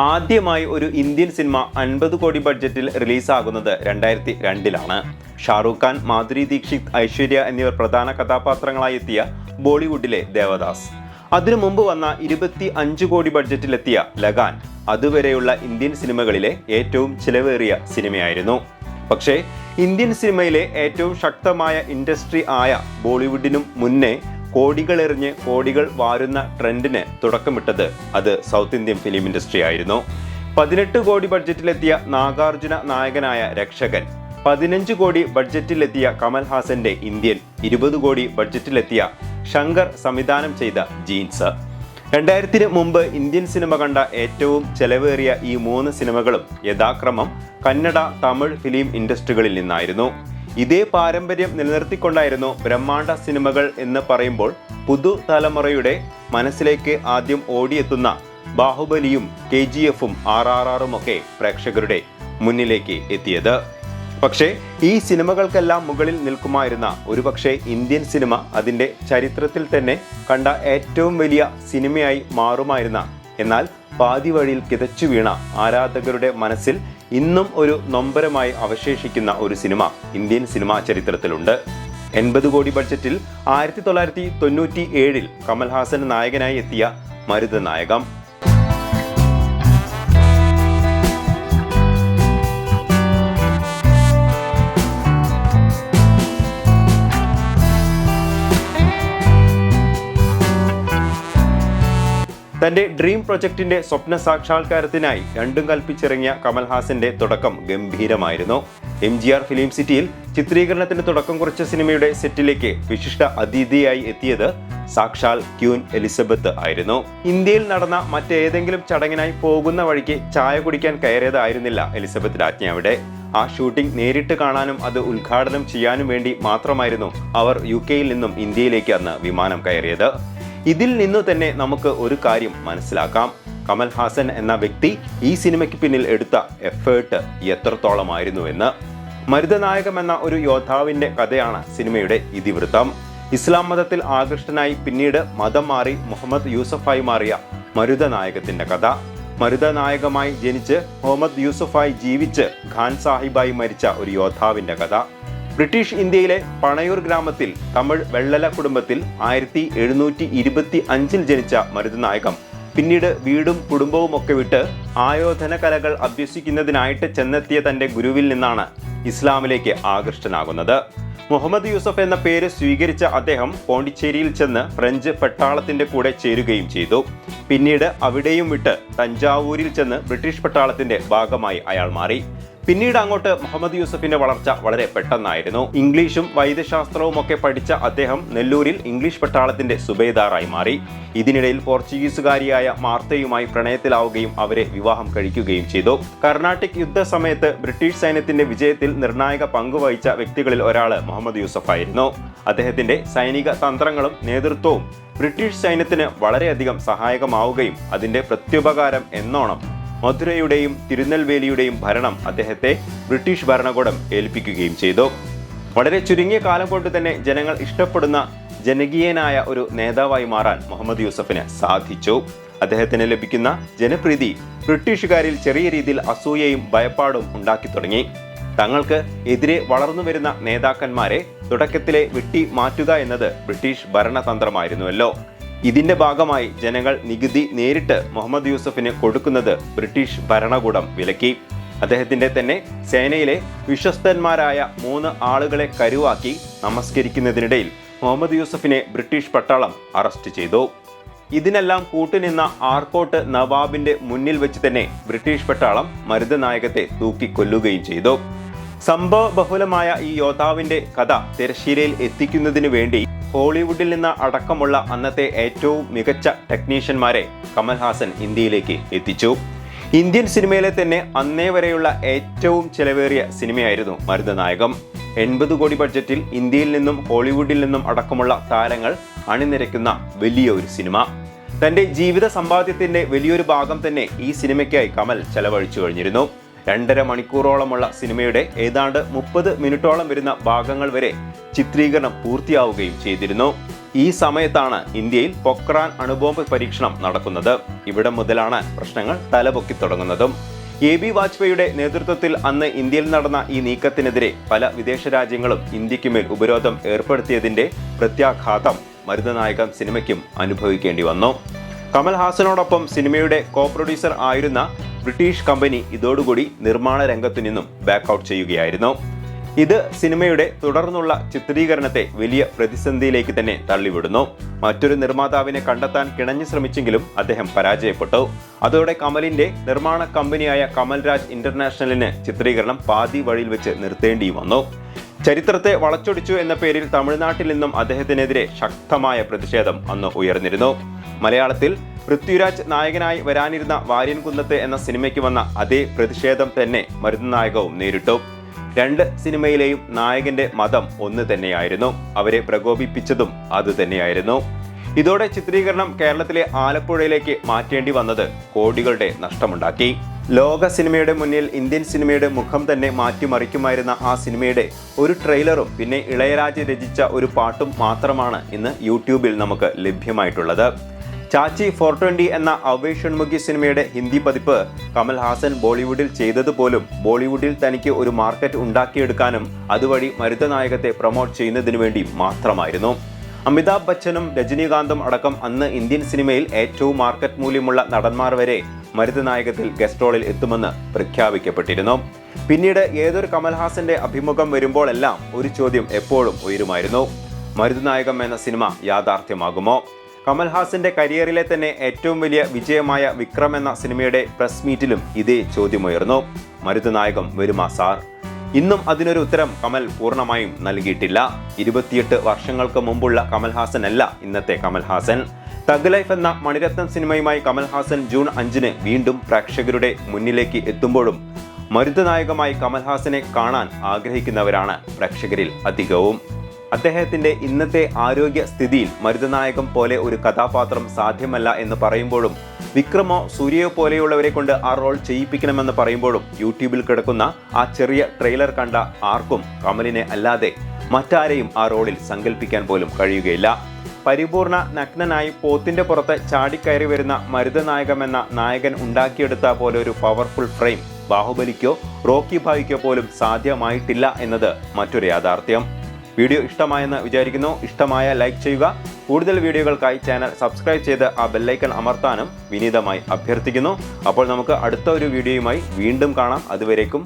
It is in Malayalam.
ആദ്യമായി ഒരു ഇന്ത്യൻ സിനിമ അൻപത് കോടി ബഡ്ജറ്റിൽ റിലീസാകുന്നത് രണ്ടായിരത്തി രണ്ടിലാണ് ഷാറൂഖ് ഖാൻ മാധുരി ദീക്ഷിത് ഐശ്വര്യ എന്നിവർ പ്രധാന കഥാപാത്രങ്ങളായി എത്തിയ ബോളിവുഡിലെ ദേവദാസ്. അതിനു മുമ്പ് വന്ന ഇരുപത്തി അഞ്ച് കോടി ബഡ്ജറ്റിലെത്തിയ ലഗാൻ അതുവരെയുള്ള ഇന്ത്യൻ സിനിമകളിലെ ഏറ്റവും ചിലവേറിയ സിനിമയായിരുന്നു. പക്ഷേ ഇന്ത്യൻ സിനിമയിലെ ഏറ്റവും ശക്തമായ ഇൻഡസ്ട്രി ആയ ബോളിവുഡിനും മുന്നേ കോടികളെറിഞ്ഞ് കോടികൾ വാരുന്ന ട്രെൻഡിന് തുടക്കമിട്ടത് അത് സൗത്ത് ഇന്ത്യൻ ഫിലിം ഇൻഡസ്ട്രി ആയിരുന്നു. പതിനെട്ട് കോടി ബഡ്ജറ്റിലെത്തിയ നാഗാർജുന നായകനായ രക്ഷകൻ പതിനഞ്ച് കോടി ബഡ്ജറ്റിലെത്തിയ കമൽഹാസന്റെ ഇന്ത്യൻ ഇരുപത് കോടി ബഡ്ജറ്റിലെത്തിയ ശങ്കർ സംവിധാനം ചെയ്ത ജീൻസ്. രണ്ടായിരത്തിന് മുമ്പ് ഇന്ത്യൻ സിനിമ കണ്ട ഏറ്റവും ചെലവേറിയ ഈ മൂന്ന് സിനിമകളും യഥാക്രമം കന്നഡ തമിഴ് ഫിലിം ഇൻഡസ്ട്രികളിൽ നിന്നായിരുന്നു. ഇതേ പാരമ്പര്യം നിലനിർത്തിക്കൊണ്ടായിരുന്നു ബ്രഹ്മാണ്ഡ സിനിമകൾ എന്ന് പറയുമ്പോൾ പുതുതലമുറയുടെ മനസ്സിലേക്ക് ആദ്യം ഓടിയെത്തുന്ന ബാഹുബലിയും കെ ജി എഫും ആർ ആർ ആറും ഒക്കെ പ്രേക്ഷകരുടെ മുന്നിലേക്ക് എത്തിയത്. പക്ഷേ ഈ സിനിമകൾക്കെല്ലാം മുകളിൽ നിൽക്കുമായിരുന്ന ഒരുപക്ഷെ ഇന്ത്യൻ സിനിമ അതിന്റെ ചരിത്രത്തിൽ തന്നെ കണ്ട ഏറ്റവും വലിയ സിനിമയായി മാറുമായിരുന്ന എന്നാൽ പാതി വഴിയിൽ കിതച്ചു വീണ ആരാധകരുടെ മനസ്സിൽ ഇന്നും ഒരു നൊമ്പരമായി അവശേഷിക്കുന്ന ഒരു സിനിമ ഇന്ത്യൻ സിനിമാ ചരിത്രത്തിലുണ്ട്. എൺപത് കോടി ബഡ്ജറ്റിൽ ആയിരത്തി തൊള്ളായിരത്തി തൊണ്ണൂറ്റി ഏഴിൽ കമൽഹാസൻ നായകനായി എത്തിയ മരുതനായകം തന്റെ ഡ്രീം പ്രൊജക്ടിന്റെ സ്വപ്ന സാക്ഷാത്കാരത്തിനായി രണ്ടും കൽപ്പിച്ചിറങ്ങിയ കമൽഹാസന്റെ തുടക്കം ഗംഭീരമായിരുന്നു. എം ജി ആർ ഫിലിം സിറ്റിയിൽ ചിത്രീകരണത്തിന് തുടക്കം കുറിച്ച സിനിമയുടെ സെറ്റിലേക്ക് വിശിഷ്ട അതിഥിയായി എത്തിയത് സാക്ഷാൽ ക്യൂൻ എലിസബത്ത് ആയിരുന്നു. ഇന്ത്യയിൽ നടന്ന മറ്റേതെങ്കിലും ചടങ്ങിനായി പോകുന്ന വഴിക്ക് ചായ കുടിക്കാൻ കയറിയതായിരുന്നില്ല എലിസബത്ത് രാജ്ഞി അവിടെ. ആ ഷൂട്ടിംഗ് നേരിട്ട് കാണാനും അത് ഉദ്ഘാടനം ചെയ്യാനും വേണ്ടി മാത്രമായിരുന്നു അവർ യു കെയിൽ നിന്നും ഇന്ത്യയിലേക്ക് അന്ന് വിമാനം കയറിയത്. ഇതിൽ നിന്ന് തന്നെ നമുക്ക് ഒരു കാര്യം മനസ്സിലാക്കാം. കമൽ ഹാസൻ എന്ന വ്യക്തി ഈ സിനിമയ്ക്ക് പിന്നിൽ എടുത്ത എഫേർട്ട് എത്രത്തോളമായിരുന്നു എന്ന്. മരുതനായകം എന്ന ഒരു യോദ്ധാവിന്റെ കഥയാണ് സിനിമയുടെ ഇതിവൃത്തം. ഇസ്ലാം മതത്തിൽ ആകൃഷ്ടനായി പിന്നീട് മതം മാറി മുഹമ്മദ് യൂസഫായി മാറിയ മരുതനായകത്തിന്റെ കഥ. മരുതനായകമായി ജനിച്ച് മുഹമ്മദ് യൂസഫായി ജീവിച്ച് ഖാൻ സാഹിബായി മരിച്ച ഒരു യോദ്ധാവിന്റെ കഥ. ബ്രിട്ടീഷ് ഇന്ത്യയിലെ പണയൂർ ഗ്രാമത്തിൽ തമിഴ് വെള്ളല കുടുംബത്തിൽ ആയിരത്തി എഴുന്നൂറ്റി ഇരുപത്തി അഞ്ചിൽ ജനിച്ച മരുതനായകം. പിന്നീട് വീടും കുടുംബവും ഒക്കെ വിട്ട് ആയോധന കലകൾ അഭ്യസിക്കുന്നതിനായിട്ട് ചെന്നെത്തിയ തന്റെ ഗുരുവിൽ നിന്നാണ് ഇസ്ലാമിലേക്ക് ആകൃഷ്ടനാകുന്നത്. മുഹമ്മദ് യൂസഫ് എന്ന പേര് സ്വീകരിച്ച അദ്ദേഹം പോണ്ടിച്ചേരിയിൽ ചെന്ന് ഫ്രഞ്ച് പട്ടാളത്തിന്റെ കൂടെ ചേരുകയും ചെയ്തു. പിന്നീട് അവിടെയും വിട്ട് തഞ്ചാവൂരിൽ ചെന്ന് ബ്രിട്ടീഷ് പട്ടാളത്തിന്റെ ഭാഗമായി അയാൾ മാറി. പിന്നീട് അങ്ങോട്ട് മുഹമ്മദ് യൂസഫിന്റെ വളർച്ച വളരെ പെട്ടെന്നായിരുന്നു. ഇംഗ്ലീഷും വൈദ്യശാസ്ത്രവും ഒക്കെ പഠിച്ച അദ്ദേഹം നെല്ലൂരിൽ ഇംഗ്ലീഷ് പട്ടാളത്തിന്റെ സുബേദാറായി മാറി. ഇതിനിടയിൽ പോർച്ചുഗീസുകാരിയായ മാർത്തയുമായി പ്രണയത്തിലാവുകയും അവരെ വിവാഹം കഴിക്കുകയും ചെയ്തു. കർണാട്ടിക് യുദ്ധസമയത്ത് ബ്രിട്ടീഷ് സൈന്യത്തിന്റെ വിജയത്തിൽ നിർണായക പങ്കുവഹിച്ച വ്യക്തികളിൽ ഒരാൾ മുഹമ്മദ് യൂസഫ് ആയിരുന്നു അദ്ദേഹത്തിന്റെ സൈനിക തന്ത്രങ്ങളും നേതൃത്വവും ബ്രിട്ടീഷ് സൈന്യത്തിന് വളരെയധികം സഹായകമാവുകയും അതിന്റെ പ്രത്യുപകാരം എന്നോണം മധുരയുടെയും തിരുനെൽവേലിയുടെയും ഭരണം അദ്ദേഹത്തെ ബ്രിട്ടീഷ് ഭരണകൂടം ഏൽപ്പിക്കുകയും ചെയ്തു. വളരെ ചുരുങ്ങിയ കാലം കൊണ്ട് തന്നെ ജനങ്ങൾ ഇഷ്ടപ്പെടുന്ന ജനകീയനായ ഒരു നേതാവായി മാറാൻ മുഹമ്മദ് യൂസഫിന് സാധിച്ചു. അദ്ദേഹത്തിന് ലഭിക്കുന്ന ജനപ്രീതി ബ്രിട്ടീഷുകാരിൽ ചെറിയ രീതിയിൽ അസൂയയും ഭയപ്പാടും ഉണ്ടാക്കി തുടങ്ങി. തങ്ങൾക്ക് എതിരെ വളർന്നു വരുന്ന നേതാക്കന്മാരെ തുടക്കത്തിലെ വെട്ടി മാറ്റുക എന്നത് ബ്രിട്ടീഷ് ഭരണതന്ത്രമായിരുന്നുവല്ലോ. ഇതിന്റെ ഭാഗമായി ജനങ്ങൾ നികുതി നേരിട്ട് മുഹമ്മദ് യൂസഫിന് കൊടുക്കുന്നത് ബ്രിട്ടീഷ് ഭരണകൂടം വിലക്കി. അദ്ദേഹത്തിന്റെ തന്നെ സേനയിലെ വിശ്വസ്തന്മാരായ മൂന്ന് ആളുകളെ കരുവാക്കി നമസ്കരിക്കുന്നതിനിടയിൽ മുഹമ്മദ് യൂസഫിനെ ബ്രിട്ടീഷ് പട്ടാളം അറസ്റ്റ് ചെയ്തു. ഇതിനെല്ലാം കൂട്ടുനിന്ന ആർക്കോട്ട് നവാബിന്റെ മുന്നിൽ വെച്ച് തന്നെ ബ്രിട്ടീഷ് പട്ടാളം മരുതനായകത്തെ തൂക്കിക്കൊല്ലുകയും ചെയ്തു. സംഭവ ബഹുലമായ ഈ യോദ്ധാവിന്റെ കഥ തിരശ്ശീലയിൽ എത്തിക്കുന്നതിനു വേണ്ടി ഹോളിവുഡിൽ നിന്ന് അടക്കമുള്ള അന്നത്തെ ഏറ്റവും മികച്ച ടെക്നീഷ്യന്മാരെ കമൽഹാസൻ ഇന്ത്യയിലേക്ക് എത്തിച്ചു. ഇന്ത്യൻ സിനിമയിലെ തന്നെ അന്നേ വരെയുള്ള ഏറ്റവും ചെലവേറിയ സിനിമയായിരുന്നു മരുതനായകം. എൺപത് കോടി ബഡ്ജറ്റിൽ ഇന്ത്യയിൽ നിന്നും ഹോളിവുഡിൽ നിന്നും അടക്കമുള്ള താരങ്ങൾ അണിനിരക്കുന്ന വലിയ ഒരു സിനിമ. തന്റെ ജീവിത സമ്പാദ്യത്തിന്റെ വലിയൊരു ഭാഗം തന്നെ ഈ സിനിമയ്ക്കായി കമൽ ചെലവഴിച്ചു കഴിഞ്ഞിരുന്നു. രണ്ടര മണിക്കൂറോളമുള്ള സിനിമയുടെ ഏതാണ്ട് മുപ്പത് മിനിറ്റോളം വരുന്ന ഭാഗങ്ങൾ വരെ ചിത്രീകരണം പൂർത്തിയാവുകയും ചെയ്തിരുന്നു. ഈ സമയത്താണ് ഇന്ത്യയിൽ പൊക്രാൻ അണുബോംബ് പരീക്ഷണം നടക്കുന്നത്. ഇവിടെ മുതലാണ് പ്രശ്നങ്ങൾ തലപൊക്കി തുടങ്ങുന്നതും. എ ബി വാജ്പേയിയുടെ നേതൃത്വത്തിൽ അന്ന് ഇന്ത്യയിൽ നടന്ന ഈ നീക്കത്തിനെതിരെ പല വിദേശ രാജ്യങ്ങളും ഇന്ത്യക്കുമേൽ ഉപരോധം ഏർപ്പെടുത്തിയതിന്റെ പ്രത്യാഘാതം മരുതനായകം സിനിമയ്ക്കും അനുഭവിക്കേണ്ടി വന്നു. കമൽഹാസനോടൊപ്പം സിനിമയുടെ കോ പ്രൊഡ്യൂസർ ആയിരുന്ന ബ്രിട്ടീഷ് കമ്പനി ഇതോടുകൂടി നിർമ്മാണ രംഗത്തു നിന്നും ബാക്കൌട്ട് ചെയ്യുകയായിരുന്നു. ഇത് സിനിമയുടെ തുടർന്നുള്ള ചിത്രീകരണത്തെ വലിയ പ്രതിസന്ധിയിലേക്ക് തന്നെ തള്ളിവിടുന്നു. മറ്റൊരു നിർമ്മാതാവിനെ കണ്ടെത്താൻ കിണഞ്ഞു ശ്രമിച്ചെങ്കിലും അദ്ദേഹം പരാജയപ്പെട്ടു. അതോടെ കമലിന്റെ നിർമ്മാണ കമ്പനിയായ കമൽരാജ് ഇന്റർനാഷണലിന് ചിത്രീകരണം പാതി വഴിയിൽ വെച്ച് നിർത്തേണ്ടി വന്നു. ചരിത്രത്തെ വളച്ചൊടിച്ചു എന്ന പേരിൽ തമിഴ്നാട്ടിൽ നിന്നും അദ്ദേഹത്തിനെതിരെ ശക്തമായ പ്രതിഷേധം അന്ന് ഉയർന്നിരുന്നു. മലയാളത്തിൽ പൃഥ്വിരാജ് നായകനായി വരാനിരുന്ന വാര്യൻകുന്നത്ത് എന്ന സിനിമയ്ക്ക് വന്ന അതേ പ്രതിഷേധം തന്നെ മരുന്ന് നായകവും നേരിട്ടു. രണ്ട് സിനിമയിലെയും നായകന്റെ മതം ഒന്ന് തന്നെയായിരുന്നു. അവരെ പ്രകോപിപ്പിച്ചതും അതുതന്നെയായിരുന്നു ഇതോടെ ചിത്രീകരണം കേരളത്തിലെ ആലപ്പുഴയിലേക്ക് മാറ്റേണ്ടി വന്നത് കോടികളുടെ നഷ്ടമുണ്ടാക്കി. ലോക സിനിമയുടെ മുന്നിൽ ഇന്ത്യൻ സിനിമയുടെ മുഖം തന്നെ മാറ്റിമറിക്കുമായിരുന്ന ആ സിനിമയുടെ ഒരു ട്രെയിലറും പിന്നെ ഇളയരാജ രചിച്ച ഒരു പാട്ടും മാത്രമാണ് ഇന്ന് യൂട്യൂബിൽ നമുക്ക് ലഭ്യമായിട്ടുള്ളത്. ചാച്ചി ഫോർ ട്വന്റി എന്ന അവേഷൺമുഖി സിനിമയുടെ ഹിന്ദി പതിപ്പ് കമൽ ഹാസൻ ബോളിവുഡിൽ ചെയ്തതുപോലും ബോളിവുഡിൽ തനിക്ക് ഒരു മാർക്കറ്റ് ഉണ്ടാക്കിയെടുക്കാനും അതുവഴി മരുതനായകത്തെ പ്രൊമോട്ട് ചെയ്യുന്നതിനു വേണ്ടി മാത്രമായിരുന്നു. അമിതാഭ് ബച്ചനും രജനീകാന്തും അടക്കം അന്ന് ഇന്ത്യൻ സിനിമയിൽ ഏറ്റവും മാർക്കറ്റ് മൂല്യമുള്ള നടന്മാർ വരെ മരുതനായകത്തിൽ ഗസ്റ്റ് എത്തുമെന്ന് പ്രഖ്യാപിക്കപ്പെട്ടിരുന്നു. പിന്നീട് ഏതൊരു കമൽഹാസന്റെ അഭിമുഖം വരുമ്പോഴെല്ലാം ഒരു ചോദ്യം എപ്പോഴും ഉയരുമായിരുന്നു. മരുതനായകം എന്ന സിനിമ യാഥാർത്ഥ്യമാകുമോ? കമൽഹാസന്റെ കരിയറിലെ തന്നെ ഏറ്റവും വലിയ വിജയമായ വിക്രം എന്ന സിനിമയുടെ പ്രസ് മീറ്റിലും ഇതേ ചോദ്യമുയർന്നു മരുത് നായകം വരുമാ സാർ. ഇന്നും അതിനൊരു ഉത്തരം കമൽ പൂർണമായും നൽകിയിട്ടില്ല. ഇരുപത്തിയെട്ട് വർഷങ്ങൾക്ക് മുമ്പുള്ള കമൽഹാസൻ അല്ല ഇന്നത്തെ കമൽഹാസൻ തഗ് ലൈഫ് എന്ന മണിരത്നം സിനിമയുമായി കമൽഹാസൻ ജൂൺ അഞ്ചിന് വീണ്ടും പ്രേക്ഷകരുടെ മുന്നിലേക്ക് എത്തുമ്പോഴും മരുത് നായകമായി കമൽഹാസനെ കാണാൻ ആഗ്രഹിക്കുന്നവരാണ് പ്രേക്ഷകരിൽ അധികവും. അദ്ദേഹത്തിന്റെ ഇന്നത്തെ ആരോഗ്യ സ്ഥിതിയിൽ മരുതനായകം പോലെ ഒരു കഥാപാത്രം സാധ്യമല്ല എന്ന് പറയുമ്പോഴും വിക്രമോ സൂര്യയോ പോലെയുള്ളവരെ കൊണ്ട് ആ റോൾ ചെയ്യിപ്പിക്കണമെന്ന് പറയുമ്പോഴും യൂട്യൂബിൽ കിടക്കുന്ന ആ ചെറിയ ട്രെയിലർ കണ്ട ആർക്കും കമലിനെ അല്ലാതെ മറ്റാരെയും ആ റോളിൽ സങ്കല്പിക്കാൻ പോലും കഴിയുകയില്ല. പരിപൂർണ നഗ്നനായി പോത്തിന്റെ പുറത്ത് ചാടിക്കയറി വരുന്ന മരുതനായകമെന്ന നായകൻ ഉണ്ടാക്കിയെടുത്ത പോലെ ഒരു പവർഫുൾ ഫ്രെയിം ബാഹുബലിക്കോ റോക്കി ഭായിക്കോ പോലും സാധ്യമായിട്ടില്ല എന്നത് മറ്റൊരു യാഥാർത്ഥ്യം. വീഡിയോ ഇഷ്ടമായെന്ന് വിചാരിക്കുന്നു. ഇഷ്ടമായ ലൈക്ക് ചെയ്യുക. കൂടുതൽ വീഡിയോകൾക്കായി ചാനൽ സബ്സ്ക്രൈബ് ചെയ്ത് ആ ബെല്ലൈക്കൺ അമർത്താനും വിനീതമായി അഭ്യർത്ഥിക്കുന്നു. അപ്പോൾ നമുക്ക് അടുത്ത ഒരു വീഡിയോയുമായി വീണ്ടും കാണാം. അതുവരേക്കും